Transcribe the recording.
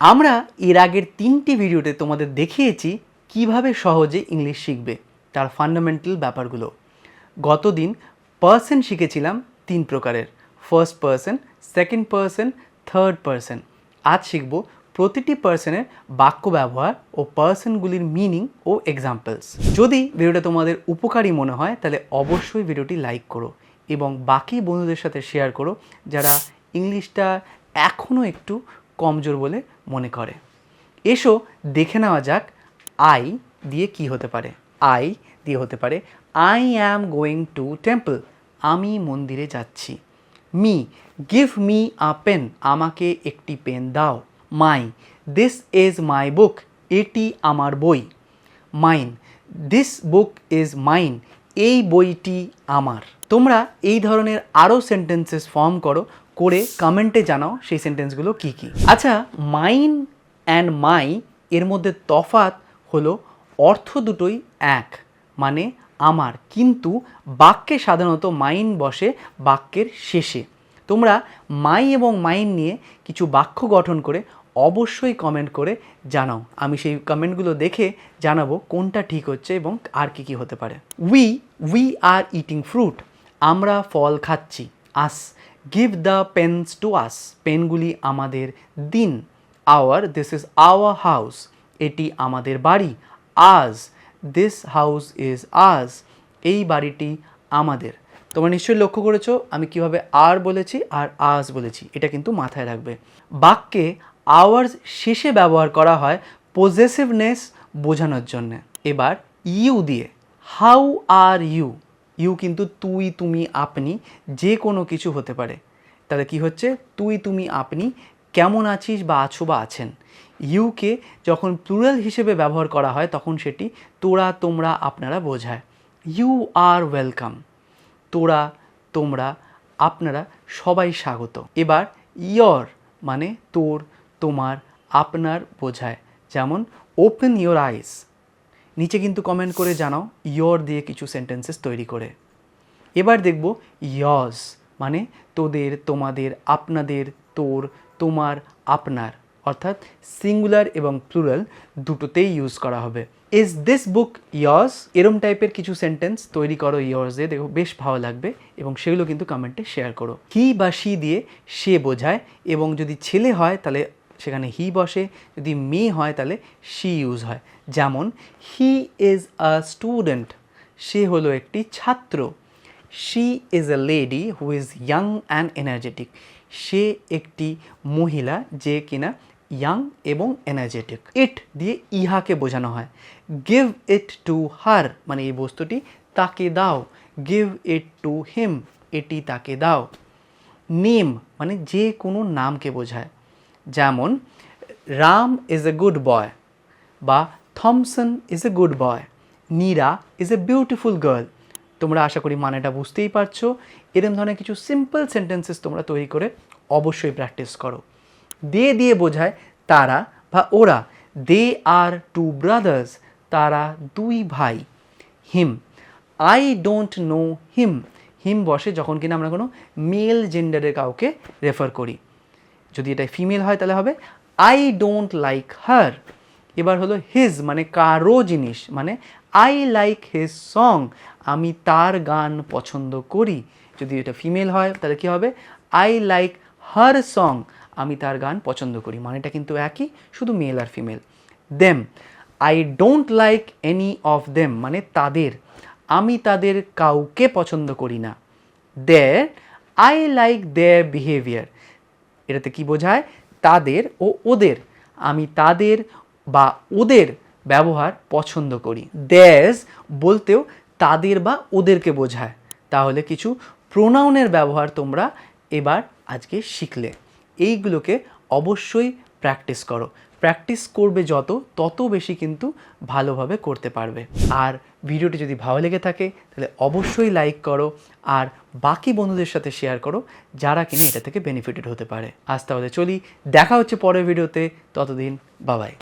আমরা এর আগের তিনটি ভিডিওতে তোমাদের দেখিয়েছি কীভাবে সহজে ইংলিশ শিখবে, তার ফান্ডামেন্টাল ব্যাপারগুলো। গতদিন পার্সন শিখেছিলাম তিন প্রকারের first person second person third person আজ শিখব প্রতিটি পার্সনের বাক্য ব্যবহার ও পার্সনগুলির মিনিং ও এক্সাম্পলস যদি ভিডিওটা তোমাদের উপকারী মনে হয়, তাহলে অবশ্যই ভিডিওটি লাইক করো এবং বাকি বন্ধুদের সাথে শেয়ার করো, যারা ইংলিশটা এখনও একটু কমজোর বলে মনে করে। এসো দেখে নেওয়া যাক আই দিয়ে কি হতে পারে। আই দিয়ে হতে পারে I am going to temple আমি মন্দিরে যাচ্ছি। Me give me a pen আমাকে একটি পেন দাও। মাই দিস ইজ মাই বুক এটি আমার বই। Mine this book is mine এই বইটি আমার। তোমরা এই ধরনের আরও সেন্টেন্সেস ফর্ম করো করে কমেন্টে জানাও সেই সেন্টেন্সগুলো কী কী। আচ্ছা মাইন অ্যান্ড মাই এর মধ্যে তফাত হলো অর্থ দুটোই এক মানে আমার। কিন্তু বাক্যে সাধারণত মাইন বসে বাক্যের শেষে। তোমরা মাই এবং মাইন নিয়ে কিছু বাক্য গঠন করে অবশ্যই কমেন্ট করে জানাও। আমি সেই কমেন্টগুলো দেখে জানাব কোনটা ঠিক হচ্ছে এবং আর কি কি হতে পারে। We we are eating fruit আমরা ফল খাচ্ছি। Us give the pens to us পেনগুলি আমাদের দিন। Our this is our house এটি আমাদের বাড়ি। আজ দিস হাউস ইজ আজ এই বাড়িটি আমাদের। তোমরা নিশ্চয়ই লক্ষ্য করেছ, আমি কীভাবে আর বলেছি আর আজ বলেছি। এটা কিন্তু মাথায় রাখবে। বাক্যে আওয়ার্স শেষে ব্যবহার করা হয় পজেসিভনেস বোঝানোর জন্য। এবার ইউ দিয়ে। হাউ আর ইউ ইউ কিন্তু তুই, তুমি, আপনি যে কোনো কিছু হতে পারে। তাহলে কি হচ্ছে? তুই, তুমি, আপনি কেমন আছিস বা আছো বা আছেন? ইউকে যখন প্লুরাল হিসেবে ব্যবহার করা হয়, তখন সেটি তোরা, তোমরা, আপনারা বোঝায়। You are welcome. তোরা, তোমরা, আপনারা সবাই স্বাগত। এবার ইয়র মানে তোর, তোমার, আপনার বোঝায়। যেমন, ওপেন ইয়োর আইস। নিচে কিন্তু কমেন্ট করে জানাও ইয়র দিয়ে কিছু সেন্টেন্সেস তৈরি করে। এবার দেখব ইয়স মানে তোদের, তোমাদের, আপনাদের, তোর, তোমার, আপনার। অর্থাৎ সিঙ্গুলার এবং প্লুরাল দুটোতেই ইউজ করা হবে। ইজ দিস বুক ইয়র্স এরম টাইপের কিছু সেন্টেন্স তৈরি করো ইয়র্স দেখো বেশ ভালো লাগবে এবং সেগুলো কিন্তু কমেন্টে শেয়ার করো। হি বা সি দিয়ে সে বোঝায় এবং যদি ছেলে হয় তাহলে সেখানে হি বসে, যদি মেয়ে হয় তাহলে শি ইউজ হয়। যেমন হি ইজ আ স্টুডেন্ট সে হলো একটি ছাত্র। She is a lady who is young and energetic সে একটি মহিলা যে কিনা ইয়াং এবং এনার্জেটিক ইট দিয়ে ইহাকে বোঝানো হয়। গিভ ইট টু হার মানে এই বস্তুটি তাকে দাও। গিভ ইট টু হিম এটি তাকে দাও। নেম মানে যে কোনো নামকে বোঝায়। যেমন, Ram is a good boy বা Thomson is a good boy Neera is a beautiful girl তোমরা আশা করি মানেটা বুঝতেই পারছ। এরম ধরনের কিছু সিম্পল সেন্টেন্সেস তোমরা তৈরি করে অবশ্যই প্র্যাকটিস করো। দে দিয়ে বোঝায় তারা বা ওরা দে আর টু ব্রাদার্স তারা দুই ভাই। Him I don't know him him বসে যখন কিনা আমরা কোনো মেল জেন্ডারের কাউকে রেফার করি। যদি এটা ফিমেল হয় তাহলে হবে আই ডোন্ট লাইক হার এবার হলো হিজ মানে কারও জিনিস মানে আই লাইক হিজ সং আমি তার গান পছন্দ করি। যদি এটা ফিমেল হয়, তাহলে কী হবে? আই লাইক হার সং আমি তার গান পছন্দ করি। মানেটা কিন্তু একই, শুধু male R female them I don't like any of them মানে তাদের। আমি তাদের কাউকে পছন্দ করি না। Their I like their behaviour এটাতে কি বোঝায়? তাদের ও ওদের। আমি তাদের বা ওদের ব্যবহার পছন্দ করি। দেশ বলতেও তাদের বা ওদেরকে বোঝায়। তাহলে কিছু প্রোনাউনের ব্যবহার তোমরা এবার আজকে শিখলে। এইগুলোকে অবশ্যই প্র্যাকটিস করো। প্র্যাকটিস করবে যত, তত বেশি কিন্তু ভালোভাবে করতে পারবে। আর ভিডিওটি যদি ভালো লেগে থাকে, তাহলে অবশ্যই লাইক করো আর বাকি বন্ধুদের সাথে শেয়ার করো, যারা কিনা এটা থেকে বেনিফিটেড হতে পারে। আজ তাহলে চলি, দেখা হচ্ছে পরের ভিডিওতে ততদিন বাবাই